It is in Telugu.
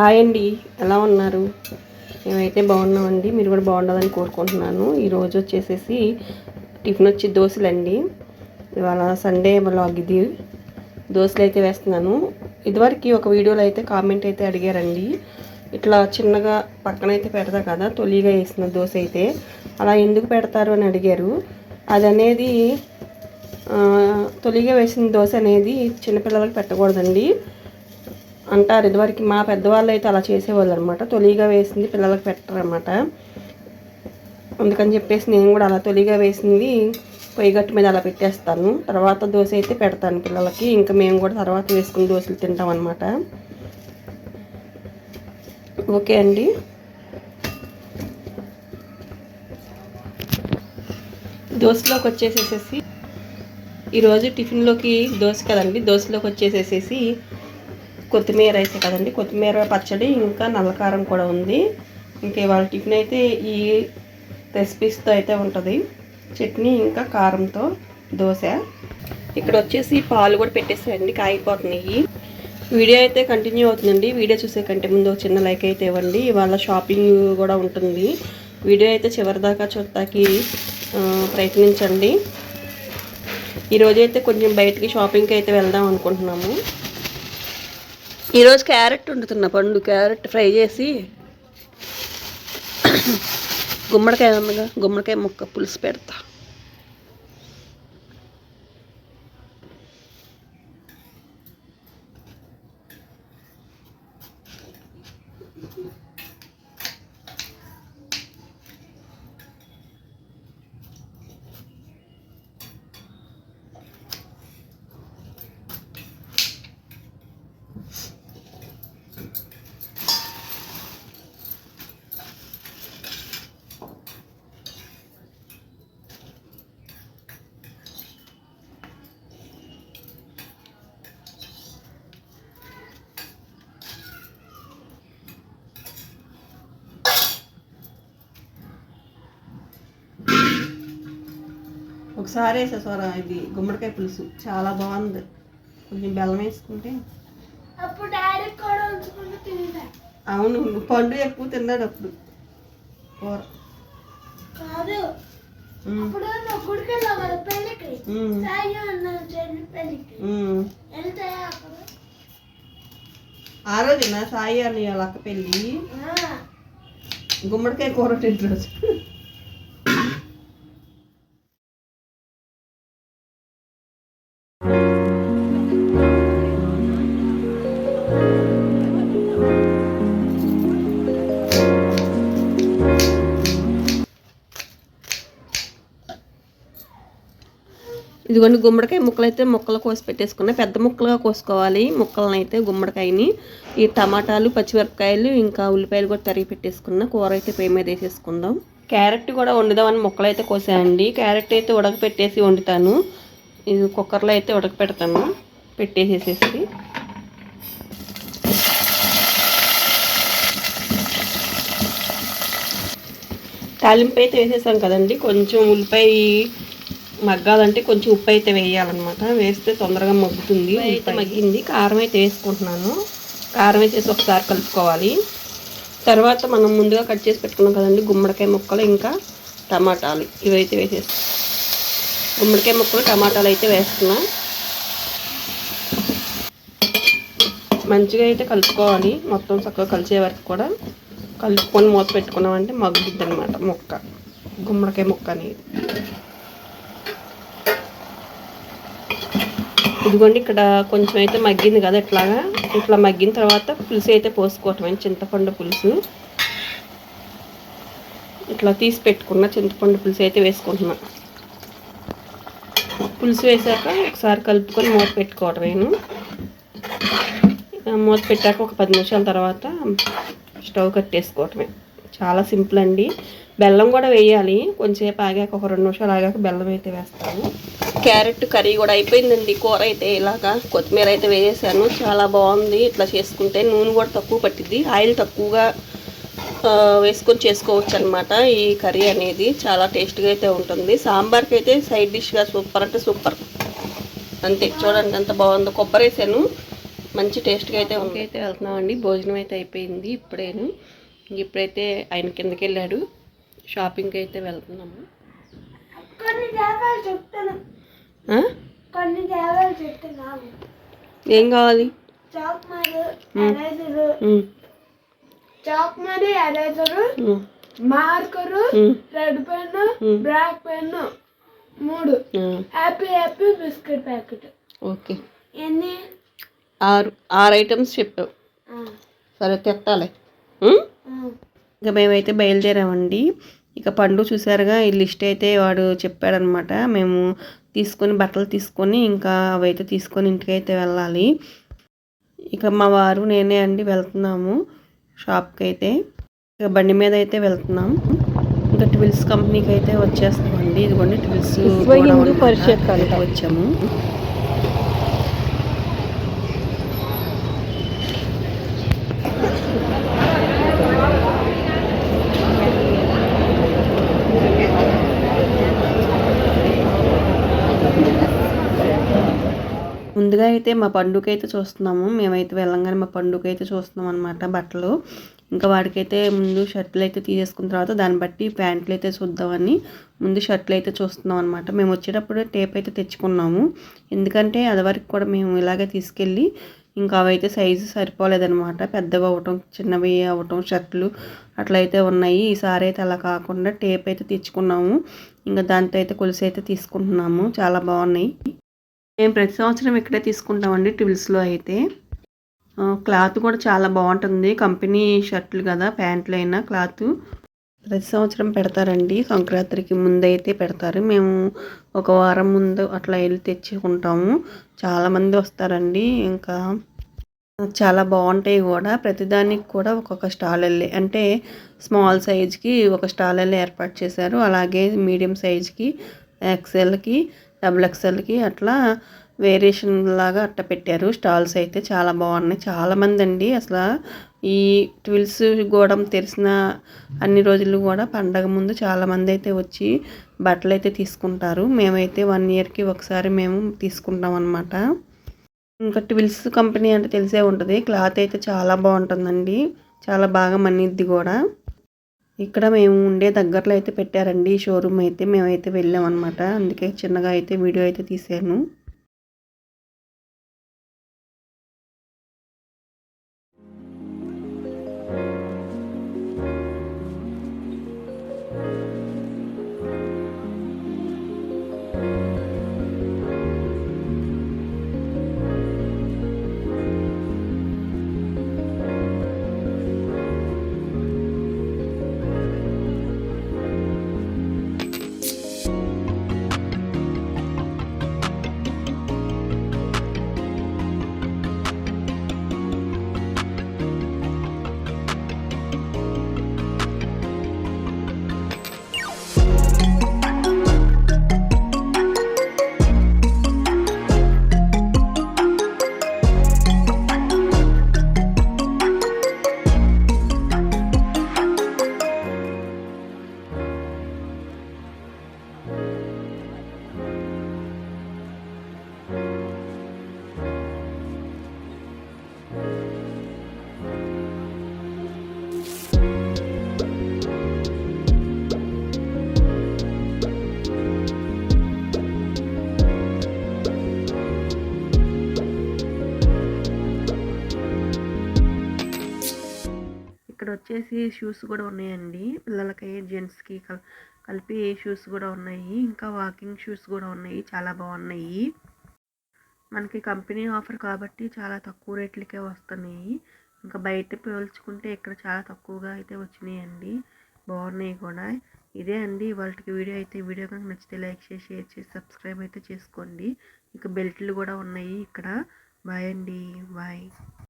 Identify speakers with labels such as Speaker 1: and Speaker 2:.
Speaker 1: హాయ్ అండి. ఎలా ఉన్నారు? మేమైతే బాగున్నామండి. మీరు కూడా బాగుండాలని కోరుకుంటున్నాను. ఈరోజు వచ్చేసేసి టిఫిన్ వచ్చి దోశలండి. ఇవాళ సండే బ్లాగ్ ఇది. దోశలు అయితే వేస్తున్నాను. ఇదివరకు ఒక వీడియోలో అయితే కామెంట్ అయితే అడిగారండి. ఇట్లా చిన్నగా పక్కన అయితే పెడతా కదా తొలిగా వేసిన దోశ అయితే. అలా ఎందుకు పెడతారు అని అడిగారు. అది అనేది తొలిగా వేసిన దోశ అనేది చిన్నపిల్లలకి పెట్టకూడదండి. అంటారు. ఇదివరకు మా పెద్దవాళ్ళు అయితే అలా చేసేవాళ్ళు అనమాట తొలిగా వేసింది పిల్లలకు పెట్టరన్నమాట అందుకని చెప్పేసి నేను కూడా అలా తొలిగా వేసింది పొయ్యి గట్టు మీద అలా పెట్టేస్తాను. తర్వాత దోశ అయితే పెడతాను పిల్లలకి. ఇంకా మేము కూడా తర్వాత వేసుకుని దోశలు తింటాం అనమాట ఓకే అండి. దోశలోకి వచ్చేసేసేసి ఈరోజు టిఫిన్లోకి దోశ కదండి. దోశలోకి వచ్చేసేసేసి కొత్తిమీర అయితే కదండి. కొత్తిమీర పచ్చడి ఇంకా నల్లకారం కూడా ఉంది. ఇంకా ఇవాళ టిఫిన్ అయితే ఈ రెసిపీస్తో అయితే ఉంటుంది. చట్నీ ఇంకా కారంతో దోశ. ఇక్కడ వచ్చేసి పాలు కూడా పెట్టేసాయండి కాగిపోతున్నాయి. వీడియో అయితే కంటిన్యూ అవుతుందండి. వీడియో చూసే కంటే ముందు ఒక చిన్న లైక్ అయితే ఇవ్వండి. ఇవాళ షాపింగ్ కూడా ఉంటుంది. వీడియో అయితే చివరిదాకా చూడటానికి ప్రయత్నించండి. ఈరోజైతే కొంచెం బయటికి షాపింగ్కి అయితే వెళ్దాం అనుకుంటున్నాము. ఈరోజు క్యారెట్ వండుతున్నా పండు క్యారెట్ ఫ్రై చేసి. గుమ్మడికాయ ఉందిగా గుమ్మడికాయ ముక్క పులుసు పెడతా. ఒకసారి వేసా సోరా ఇది గుమ్మడికాయ పులుసు. చాలా బాగుంది. కొంచెం బెల్లం వేసుకుంటే. అవును పండు ఎక్కువ తిన్నాడు అప్పుడు. కూర. ఆ రోజు నా సాయి అని వాళ్ళ అక్క పెళ్ళి? గుమ్మడికాయ కూర తింటు ఇదిగోండి గుమ్మడికాయ ముక్కలు అయితే ముక్కలు కోసి పెట్టేసుకున్నా. పెద్ద ముక్కలుగా కోసుకోవాలి. ముక్కలను అయితే గుమ్మడికాయని. ఈ టమాటాలు పచ్చిమిరపకాయలు ఇంకా ఉల్లిపాయలు కూడా తరిగి పెట్టేసుకున్న. కూర అయితే పే మీద వేసేసుకుందాం. క్యారెట్ కూడా వండుదామని ముక్కలు అయితే కోసామండి క్యారెట్ అయితే ఉడకపెట్టేసి వండుతాను. ఇది కుక్కర్లో అయితే ఉడకపెడతాను. పెట్టేసేసేసి. తాలింపు అయితే వేసేసాం కదండి. కొంచెం ఉల్లిపాయ మగ్గాలంటే కొంచెం ఉప్పు అయితే వేయాలన్నమాట. వేస్తే తొందరగా మగ్గుతుంది అయితే మగ్గింది. కారం అయితే వేసుకుంటున్నాను. కారం అయితే వేసి ఒకసారి కలుపుకోవాలి. తర్వాత మనం ముందుగా కట్ చేసి పెట్టుకున్నాం కదండి గుమ్మడికాయ ముక్కలు ఇంకా టమాటాలు ఇవైతే వేసేస్తాం. గుమ్మడికాయ ముక్కలు టమాటాలు అయితే వేస్తున్నా. మంచిగా అయితే కలుపుకోవాలి. మొత్తం చక్కగా కలిసే వరకు కూడా కలుపుకొని మూత పెట్టుకున్నామంటే మగ్గుద్ది అనమాట ముక్క గుమ్మడికాయ ముక్క అనేది. ఇదిగోండి ఇక్కడ కొంచెం అయితే మగ్గింది కదా ఇట్లాగా. ఇట్లా మగ్గిన తర్వాత పులుసు అయితే పోసుకోవటం చింతపండు పులుసు. ఇట్లా తీసి పెట్టుకున్న చింతపండు పులుసు అయితే వేసుకుంటున్నా. పులుసు వేసాక ఒకసారి కలుపుకొని మూత పెట్టుకోవటం నేను. మూత పెట్టాక ఒక పది నిమిషాల తర్వాత స్టవ్ కట్టేసుకోవటమే. చాలా సింపుల్ అండి. బెల్లం కూడా వేయాలి. కొంచెంసేపు ఆగాక ఒక రెండు నిమిషాలు ఆగాక బెల్లం అయితే వేస్తాను. క్యారెట్ కర్రీ కూడా అయిపోయిందండి. కూర అయితే ఇలాగా కొత్తిమీర అయితే వేసేసాను. చాలా బాగుంది. ఇట్లా చేసుకుంటే నూనె కూడా తక్కువ పట్టింది ఆయిల్ తక్కువగా వేసుకొని చేసుకోవచ్చు అనమాట ఈ కర్రీ అనేది. చాలా టేస్ట్గా అయితే ఉంటుంది. సాంబార్కి అయితే సైడ్ డిష్గా సూపర్ అంటే సూపర్. అంతే. చూడండి ఎంత బాగుందో. కొబ్బరి వేసాను. మంచి టేస్ట్గా అయితే ఉంది. అయితే వెళ్తున్నామండి. భోజనం అయితే అయిపోయింది ఇప్పుడేను. ఇప్పుడైతే ఆయన కిందకి వెళ్ళాడు. షాపింగ్కి అయితే వెళ్తున్నాము.
Speaker 2: చెప్తాను.
Speaker 1: ఏం కావాలి?
Speaker 2: చాక్ మరి eraser. Marker. Red pen
Speaker 1: Hmm.
Speaker 2: Black pen మూడు. Happy happy biscuit packet.
Speaker 1: Okay.
Speaker 2: ఎన్ని?
Speaker 1: ఆరు. ఆరు ఐటమ్స్ చెప్పావు. సరే తెత్తాలే?
Speaker 2: ఆ.
Speaker 1: ఇక మేమైతే బయలుదేరామండి. ఇక పండు చూసారుగా ఈ లిస్ట్ అయితే వాడు చెప్పాడనమాట. మేము తీసుకొని బట్టలు తీసుకొని ఇంకా అవైతే తీసుకొని ఇంటికి అయితే వెళ్ళాలి. ఇక మా వారు నేనే అండి వెళ్తున్నాము షాప్కి అయితే ఇక బండి మీద అయితే వెళ్తున్నాం. ఇంకా ట్విల్స్ కంపెనీకి అయితే వచ్చేస్తామండి. ఇదిగోండి ట్విల్స్. వచ్చాము. ముందుగా అయితే మా పండుగ అయితే చూస్తున్నాము. మేమైతే వెళ్ళంగానే మా పండుగ అయితే చూస్తున్నాం అనమాట బట్టలు. ఇంకా వాడికైతే ముందు షర్ట్లు అయితే తీసేసుకున్న తర్వాత దాన్ని బట్టి ప్యాంట్లు అయితే చూద్దామని ముందు షర్ట్లు అయితే చూస్తున్నాం అనమాట మేము వచ్చేటప్పుడు టేప్ అయితే తెచ్చుకున్నాము. ఎందుకంటే అది వరకు కూడా మేము ఇలాగే తీసుకెళ్ళి ఇంకా అవైతే సైజు సరిపోలేదనమాట పెద్దవి అవ్వటం చిన్నవి అవ్వటం షర్ట్లు అట్లయితే ఉన్నాయి. ఈసారి అయితే అలా కాకుండా టేప్ అయితే తెచ్చుకున్నాము. ఇంకా దాంతో అయితే కొలిసి అయితే తీసుకుంటున్నాము. చాలా బాగున్నాయి. మేము ప్రతి సంవత్సరం ఇక్కడే తీసుకుంటామండి ట్విల్స్లో అయితే. క్లాత్ కూడా చాలా బాగుంటుంది. కంపెనీ షర్ట్లు కదా ప్యాంట్లు అయినా క్లాత్. ప్రతి సంవత్సరం పెడతారండి. సంక్రాంతికి ముందు అయితే పెడతారు. మేము ఒక వారం ముందు అట్లా వెళ్ళి తెచ్చుకుంటాము. చాలామంది వస్తారండి. ఇంకా చాలా బాగుంటాయి కూడా. ప్రతిదానికి కూడా ఒక్కొక్క స్టాల్ వెళ్ళి అంటే స్మాల్ సైజ్కి ఒక స్టాల్ వెళ్ళి ఏర్పాటు చేశారు. అలాగే మీడియం సైజ్కి ఎక్సెల్కి డబుల్ ఎక్సెల్కి అట్లా వేరియేషన్ లాగా అట్ట పెట్టారు. స్టాల్స్ అయితే చాలా బాగున్నాయి. చాలామంది అండి అసలు ఈ ట్విల్స్ గోడం తెరిసిన అన్ని రోజులు కూడా పండగ ముందు చాలామంది అయితే వచ్చి బట్టలు అయితే తీసుకుంటారు. మేమైతే వన్ ఇయర్కి ఒకసారి మేము తీసుకుంటాం అనమాట ఇంకా ట్విల్స్ కంపెనీ అంటే తెలిసే ఉంటుంది. క్లాత్ అయితే చాలా బాగుంటుందండి. చాలా బాగా మన్నిద్ది కూడా ఇక్కడ మేము ఉండే దగ్గరలో అయితే పెట్టారండి షోరూమ్ అయితే మేమైతే వెళ్ళాం అందుకే చిన్నగా అయితే వీడియో అయితే తీసాను వచ్చేసి షూస్ కూడా ఉన్నాయండి. పిల్లలకి జెంట్స్కి కల్ కలిపి షూస్ కూడా ఉన్నాయి. ఇంకా వాకింగ్ షూస్ కూడా ఉన్నాయి. చాలా బాగున్నాయి. మనకి కంపెనీ ఆఫర్ కాబట్టి చాలా తక్కువ రేట్లకే వస్తున్నాయి. ఇంకా బయట పోల్చుకుంటే ఇక్కడ చాలా తక్కువగా అయితే వచ్చినాయండి. బాగున్నాయి కూడా. ఇదే అండి వాళ్ళకి వీడియో అయితే. వీడియో కనుక నచ్చితే లైక్ చేసి షేర్ చేసి సబ్స్క్రైబ్ అయితే చేసుకోండి. ఇంకా బెల్ట్లు కూడా ఉన్నాయి ఇక్కడ. బాయ్ అండి. బాయ్.